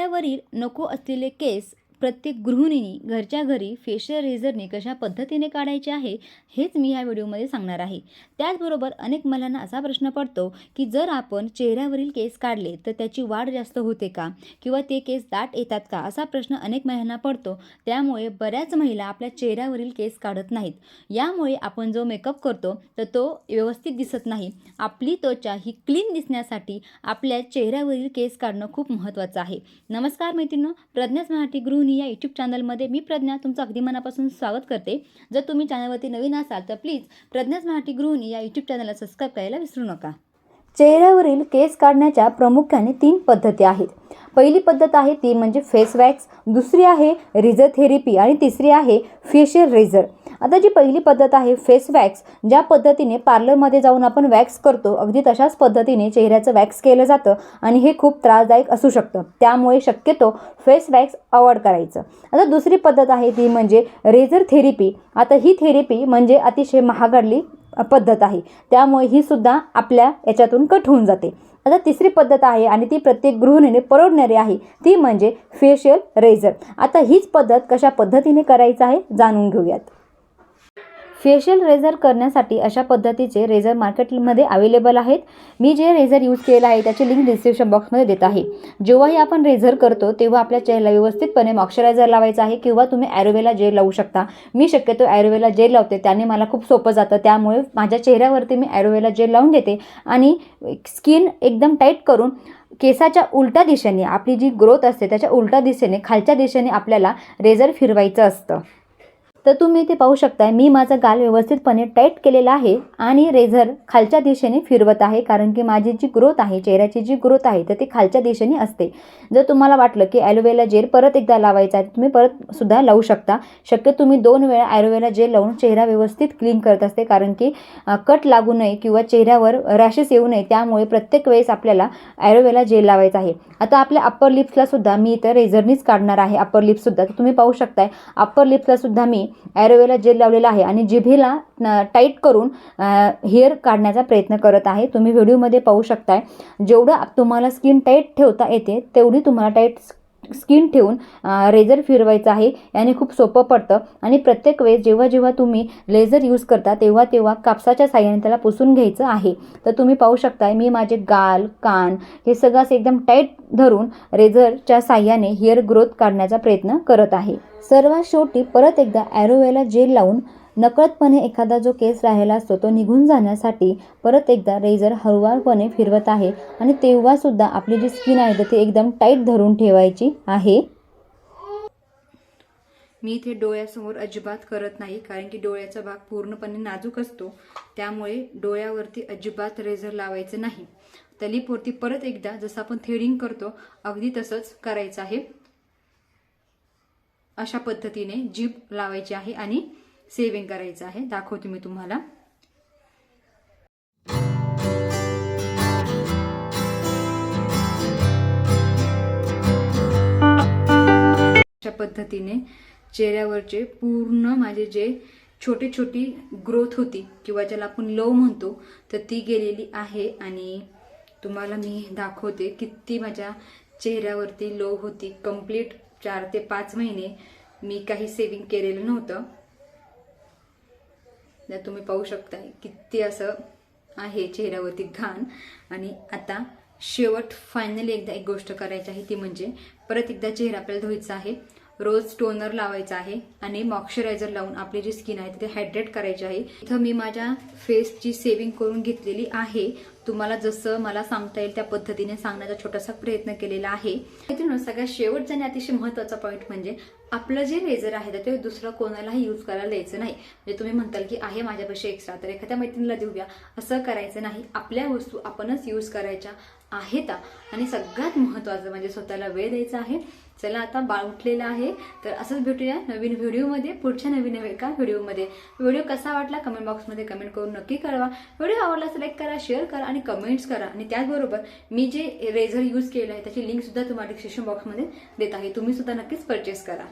चेहऱ्यावरील नको असलेले केस प्रत्येक गृहिणीने घरच्या घरी फेशियल रेझरने कशा पद्धतीने काढायचे आहे हेच मी ह्या व्हिडिओमध्ये सांगणार आहे. त्याचबरोबर अनेक महिलांना असा प्रश्न पडतो की जर आपण चेहऱ्यावरील केस काढले तर त्याची वाढ जास्त होते का? किंवा ते केस दाट येतात का? असा प्रश्न अनेक महिलांना पडतो. त्यामुळे बऱ्याच महिला आपल्या चेहऱ्यावरील केस काढत नाहीत. यामुळे आपण जो मेकअप करतो तर तो व्यवस्थित दिसत नाही. आपली त्वचा ही क्लीन दिसण्यासाठी आपल्या चेहऱ्यावरील केस काढणं खूप महत्त्वाचं आहे. नमस्कार मैत्रिणी प्रज्ञाच मराठी गृहिणी या यूट्यूब चॅनलमध्ये मी प्रज्ञा तुमचं अगदी मनापासून स्वागत करते. जर तुम्ही चॅनलवरती नवीन असाल तर प्लीज प्रज्ञाच मराठी गृहिणी या यूट्यूब चॅनलला सबस्क्राईब करायला विसरू नका. चेहऱ्यावरील केस काढण्याच्या प्रामुख्याने तीन पद्धती आहेत. पहिली पद्धत आहे ती म्हणजे फेस वॅक्स दुसरी आहे रिझर थेरपी आणि तिसरी आहे फेशियल रेझर. आता जी पहिली पद्धत आहे फेस वॅक्स ज्या पद्धतीने पार्लरमध्ये जाऊन आपण वॅक्स करतो अगदी तशाच पद्धतीने चेहऱ्याचं वॅक्स केलं जातं आणि हे खूप त्रासदायक असू शकतं. त्यामुळे शक्यतो फेस वॅक्स अवॉइड करायचं. आता दुसरी पद्धत आहे ती म्हणजे रेझर थेरपी. आता ही थेरपी म्हणजे अतिशय महागडली पद्धत आहे. त्यामुळे ही सुद्धा आपल्या याच्यातून कट होऊन जाते. आता तिसरी पद्धत आहे आणि ती प्रत्येक गृहिणीने परवडणारी आहे. ती म्हणजे फेशियल रेझर आता हीच पद्धत कशा पद्धतीने करायचं आहे जाणून घेऊयात. फेशियल रेझर करण्यासाठी अशा पद्धतीचे रेझर मार्केटमध्ये अवेलेबल आहेत. मी जे रेझर यूज केलं आहे त्याची लिंक डिस्क्रिप्शन बॉक्समध्ये देत आहे. जेव्हाही आपण रेझर करतो तेव्हा आपल्या चेहऱ्याला व्यवस्थितपणे मॉइश्चरायझर लावायचा आहे किंवा तुम्ही ॲरोवेला जेल लावू शकता. मी शक्यतो ॲरोवेला जेल लावते त्याने मला खूप सोपं जातं. त्यामुळे माझ्या चेहऱ्यावरती मी ॲरोवेला जेल लावून देते आणि स्किन एकदम टाईट करून केसाच्या उलट्या दिशेने आपली जी ग्रोथ असते त्याच्या उलट्या दिशेने खालच्या दिशेने आपल्याला रेझर फिरवायचं असतं. तर तुम्ही ते पाहू शकताय मी माझा गाल व्यवस्थितपणे टाईट केलेला आहे आणि रेझर खालच्या दिशेने फिरवत आहे कारण की माझी जी ग्रोथ आहे चेहऱ्याची जी ग्रोथ आहे तर ती खालच्या दिशेने असते. जर तुम्हाला वाटलं की ॲलोवेरा जेल परत एकदा लावायचा आहे तुम्ही परत सुद्धा लावू शकता. शक्य तुम्ही दोन वेळा ॲलोवेरा जेल लावून चेहरा व्यवस्थित क्लीन करत असते कारण की कट लागू नये किंवा चेहऱ्यावर रॅशेस येऊ नये त्यामुळे प्रत्येक वेळेस आपल्याला ॲलोवेरा जेल लावायचा आहे. आता आपल्या अप्पर लिप्सला सुद्धा मी इथं रेझरनीच काढणार आहे अप्पर लिप्ससुद्धा तर तुम्ही पाहू शकताय अप्पर लिप्सला सुद्धा मी ॲरोवेला जेल लावलेला आहे आणि जिभेला टाईट करून हेअर काढण्याचा प्रयत्न करत आहे. तुम्ही व्हिडिओमध्ये पाहू शकताय जेवढं तुम्हाला स्किन टाईट ठेवता येते तेवढी तुम्हाला टाईट स्किन ठेवून रेझर फिरवायचं आहे. याने खूप सोपं पडतं. आणि प्रत्येक वेळेस जेव्हा जेव्हा तुम्ही लेझर यूज करता तेव्हा तेव्हा कापसाच्या साह्याने त्याला पुसून घ्यायचं आहे. तर तुम्ही पाहू शकताय मी माझे गाल कान हे सगळं असं एकदम टाईट धरून रेझरच्या साह्याने हेअर ग्रोथ काढण्याचा प्रयत्न करत आहे. सर्वात शेवटी परत एकदा ॲरोवेला जेल लावून नकळतपणे एखादा जो केस राहिला असतो तो निघून जाण्यासाठी परत एकदा रेझर हळूवारपणे फिरवत आहे आणि तेव्हासुद्धा आपली जी स्किन आहे तर ती एकदम टाईट धरून ठेवायची आहे. मी इथे डोळ्यासमोर अजिबात करत नाही कारण की डोळ्याचा भाग पूर्णपणे नाजूक असतो. त्यामुळे डोळ्यावरती अजिबात रेझर लावायचं नाही. त्या परत एकदा जसं आपण थ्रेडिंग करतो अगदी तसंच करायचं आहे. अशा पद्धतीने जीभ लावायची आहे आणि सेविंग करायचं आहे. दाखवते मी तुम्हाला. अशा पद्धतीने चेहऱ्यावरचे पूर्ण माझे जे छोटी छोटी ग्रोथ होती किंवा ज्याला आपण लो म्हणतो तर ती गेलेली आहे. आणि तुम्हाला मी दाखवते किती माझ्या चेहऱ्यावरती लो होती. कंप्लीट चार ते पाच महिने मी काही सेविंग केलेलं नव्हतं. तर तुम्ही पाहू शकताय किती असं आहे चेहऱ्यावरती घाण. आणि आता शेवट फायनली एकदा एक गोष्ट करायची आहे ती म्हणजे परत एकदा चेहरा आपल्याला धुवायचा आहे. रोज टोनर लावायचा आहे आणि मॉइश्चरायझर लावून आपली जी स्किन आहे तिथे हायड्रेट करायची आहे. इथं मी माझ्या फेसची सेविंग करून घेतलेली आहे. तुम्हाला जसं मला सांगता येईल त्या पद्धतीने सांगण्याचा छोटासा प्रयत्न केलेला आहे. मित्रांनो सगळ्यात शेवटचा आणि अतिशय महत्त्वाचा पॉईंट म्हणजे आपलं जे रेझर आहे तर ते दुसरं कोणालाही यूज करायला द्यायचं नाही. म्हणजे तुम्ही म्हणताल की आहे माझ्यापाशी एक्स्ट्रा तर एखाद्या मैत्रिणीला देऊया. असं करायचं नाही. आपल्या वस्तू आपणच यूज करायच्या. आहेत. आणि सगळ्यात महत्त्वाचं म्हणजे स्वतःला वेळ द्यायचा आहे. चला आता बाळ उठलेलं आहे. तर असंच भेटूया नवीन व्हिडिओमध्ये पुढच्या नवीन एका व्हिडिओमध्ये. व्हिडिओ कसा वाटला कमेंट बॉक्समध्ये कमेंट करून नक्की कळवा. व्हिडिओ आवडला लाईक करा शेअर करा आणि कमेंट्स करा. आणि त्याचबरोबर मी जे रेझर यूज केलं आहे त्याची लिंकसुद्धा तुम्हाला डिस्क्रिप्शन बॉक्समध्ये देत आहे. तुम्ही सुद्धा नक्कीच परचेस करा.